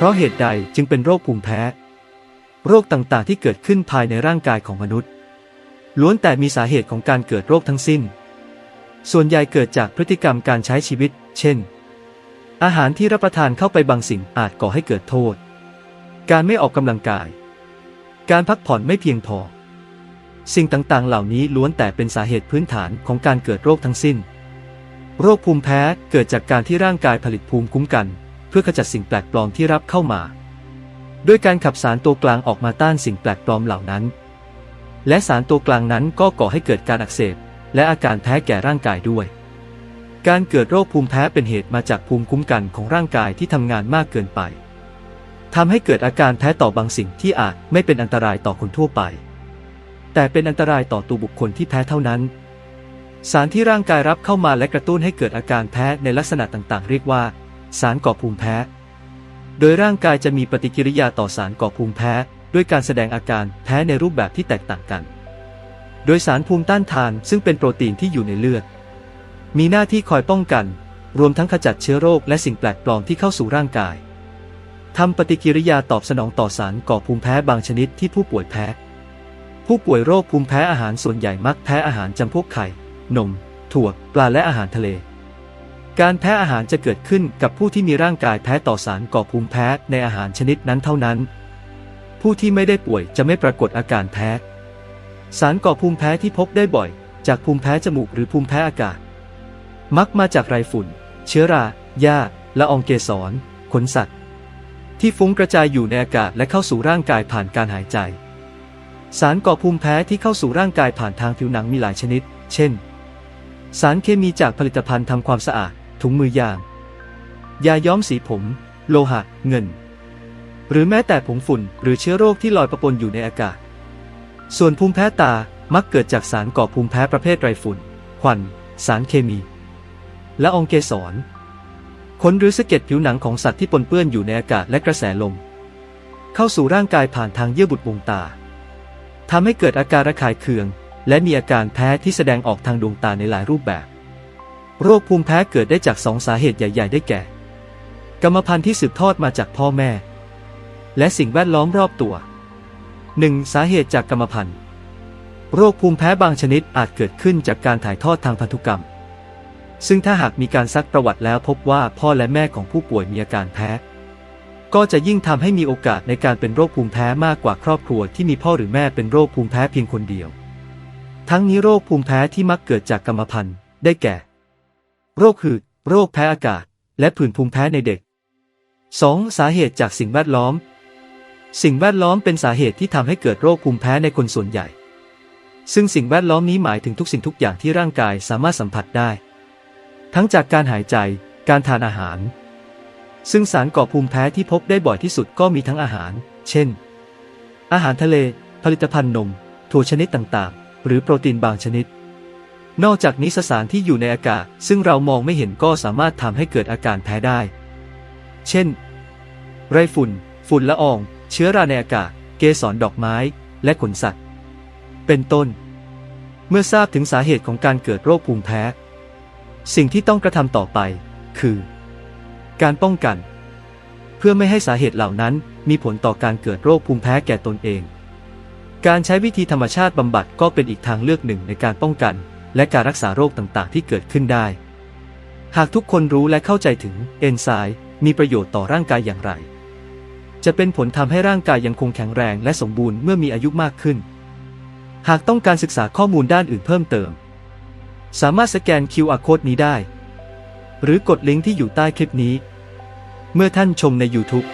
เพราะเหตุใดจึงเป็นโรคภูมิแพ้ โรคต่างๆ ที่เกิดขึ้นภายในร่างกายของมนุษย์ ล้วนแต่มีสาเหตุของการเกิดโรคทั้งสิ้น ส่วนใหญ่เกิดจากพฤติกรรมการใช้ชีวิต เช่น อาหารที่รับประทานเข้าไปบางสิ่งอาจก่อให้เกิดโทษ การไม่ออกกำลังกาย การพักผ่อนไม่เพียงพอ สิ่งต่างๆ เหล่านี้ล้วนแต่เป็นสาเหตุพื้นฐานของการเกิดโรคทั้งสิ้น โรคภูมิแพ้เกิดจากการที่ร่างกายผลิตภูมิคุ้มกัน เพื่อขจัดสิ่งแปลกปลอมที่รับเข้ามา ด้วยการขับสารตัวกลางออกมาต้านสิ่งแปลกปลอมเหล่านั้น และสารตัวกลางนั้นก็ก่อให้เกิดการอักเสบ และอาการแพ้แก่ร่างกายด้วย การเกิดโรคภูมิแพ้เป็นเหตุมาจากภูมิคุ้มกันของร่างกายที่ทำงานมากเกินไปทำให้เกิดอาการแพ้ต่อบางสิ่งที่อาจไม่เป็นอันตรายต่อคนทั่วไป แต่เป็นอันตรายต่อตัวบุคคลที่แพ้เท่านั้น สารที่ร่างกายรับเข้ามาและกระตุ้นให้เกิดอาการแพ้ในลักษณะต่างๆ เรียกว่า สารก่อภูมิแพ้ โดยร่างกายจะมีปฏิกิริยาต่อสารก่อภูมิแพ้ ด้วยการแสดงอาการแพ้ในรูปแบบที่แตกต่างกัน โดยสารภูมิต้านทานซึ่งเป็นโปรตีนที่อยู่ในเลือด มีหน้าที่คอยป้องกัน รวมทั้งขจัดเชื้อโรคและสิ่งแปลกปลอมที่เข้าสู่ร่างกายทำปฏิกิริยาตอบสนองต่อสารก่อภูมิแพ้บางชนิดที่ผู้ป่วยแพ้ ผู้ป่วยโรคภูมิแพ้อาหารส่วนใหญ่มักแพ้อาหารจำพวกไข่ นม ถั่ว ปลาและอาหารทะเล การแพ้อาหารจะเกิดขึ้นกับผู้ที่มีร่างกายแพ้ต่อสารก่อภูมิแพ้ในอาหารชนิดนั้นเท่านั้น ผู้ที่ไม่ได้ป่วยจะไม่ปรากฏอาการแพ้ สารก่อภูมิแพ้ที่พบได้บ่อย จากภูมิแพ้จมูกหรือภูมิแพ้อากาศ มักมาจากไรฝุ่น เชื้อรา หญ้า ละอองเกสร ขนสัตว์ ที่ฟุ้งกระจายอยู่ในอากาศและเข้าสู่ร่างกายผ่านการหายใจ สารก่อภูมิแพ้ที่เข้าสู่ร่างกายผ่านทางผิวหนังมีหลายชนิด เช่น สารเคมีจากผลิตภัณฑ์ทำความสะอาด ถุงมือยาง ยาย้อมสีผม โลหะ เงิน หรือแม้แต่ผงฝุ่นหรือเชื้อโรคที่ลอยประปนอยู่ในอากาศ ส่วนภูมิแพ้ตามักเกิดจากสารก่อภูมิแพ้ประเภทไรฝุ่น ควัน สารเคมี และองเกสรขนหรือสะเก็ดผิวหนังของสัตว์ที่ปนเปื้อนอยู่ในอากาศและกระแสลม เข้าสู่ร่างกายผ่านทางเยื่อบุวงตาทำให้เกิดอาการระคายเคือง และมีอาการแพ้ที่แสดงออกทางดวงตาในหลายรูปแบบ โรคภูมิแพ้เกิดได้จากสองสาเหตุใหญ่ ๆ ได้แก่ กรรมพันธุ์ที่สืบทอดมาจากพ่อแม่ และสิ่งแวดล้อมรอบตัว 1. สาเหตุจากกรรมพันธุ์ โรคภูมิแพ้บางชนิดอาจเกิดขึ้นจากการถ่ายทอดทางพันธุกรรม ซึ่งถ้าหากมีการซักประวัติแล้วพบว่าพ่อและแม่ของผู้ป่วยมีอาการแพ้ ก็จะยิ่งทำให้มีโอกาสในการเป็นโรคภูมิแพ้มากกว่าครอบครัวที่มีพ่อหรือแม่เป็นโรคภูมิแพ้เพียงคนเดียว ทั้งนี้โรคภูมิแพ้ที่มักเกิดจากกรรมพันธุ์ ได้แก่ โรคหืด โรคแพ้อากาศ และผื่นภูมิแพ้ในเด็ก 2. สาเหตุจากสิ่งแวดล้อม สิ่งแวดล้อมเป็นสาเหตุที่ทำให้เกิดโรคภูมิแพ้ในคนส่วนใหญ่ ซึ่งสิ่งแวดล้อมนี้หมายถึงทุกสิ่งทุกอย่างที่ร่างกายสามารถสัมผัสได้ ทั้งจากการหายใจ การทานอาหาร ซึ่งสารก่อภูมิแพ้ที่พบได้บ่อยที่สุดก็มีทั้งอาหาร เช่น อาหารทะเล ผลิตภัณฑ์นม ถั่วชนิดต่างๆ หรือโปรตีนบางชนิด นอกจากนี้สสารที่อยู่ในอากาศ ซึ่งเรามองไม่เห็นก็สามารถทำให้เกิดอาการแพ้ได้ เช่น ไรฝุ่น ฝุ่นละออง เชื้อราในอากาศ เกสรดอกไม้ และขนสัตว์ เป็นต้น เมื่อทราบถึงสาเหตุของการเกิดโรคภูมิแพ้ สิ่งที่ต้องกระทำต่อไป คือ การป้องกัน เพื่อไม่ให้สาเหตุเหล่านั้นมีผลต่อการเกิดโรคภูมิแพ้แก่ตนเอง การใช้วิธีธรรมชาติบำบัดก็เป็นอีกทางเลือกหนึ่งในการป้องกัน และการรักษาโรคต่างๆ ที่เกิดขึ้นได้ หากทุกคนรู้และเข้าใจถึงเอนไซม์มีประโยชน์ต่อร่างกายอย่างไร จะเป็นผลทำให้ร่างกายยังคงแข็งแรงและสมบูรณ์เมื่อมีอายุมากขึ้น หากต้องการศึกษาข้อมูลด้านอื่นเพิ่มเติม สามารถสแกน QR Code นี้ได้ หรือกดลิงก์ที่อยู่ใต้คลิปนี้ เมื่อท่านชมใน YouTube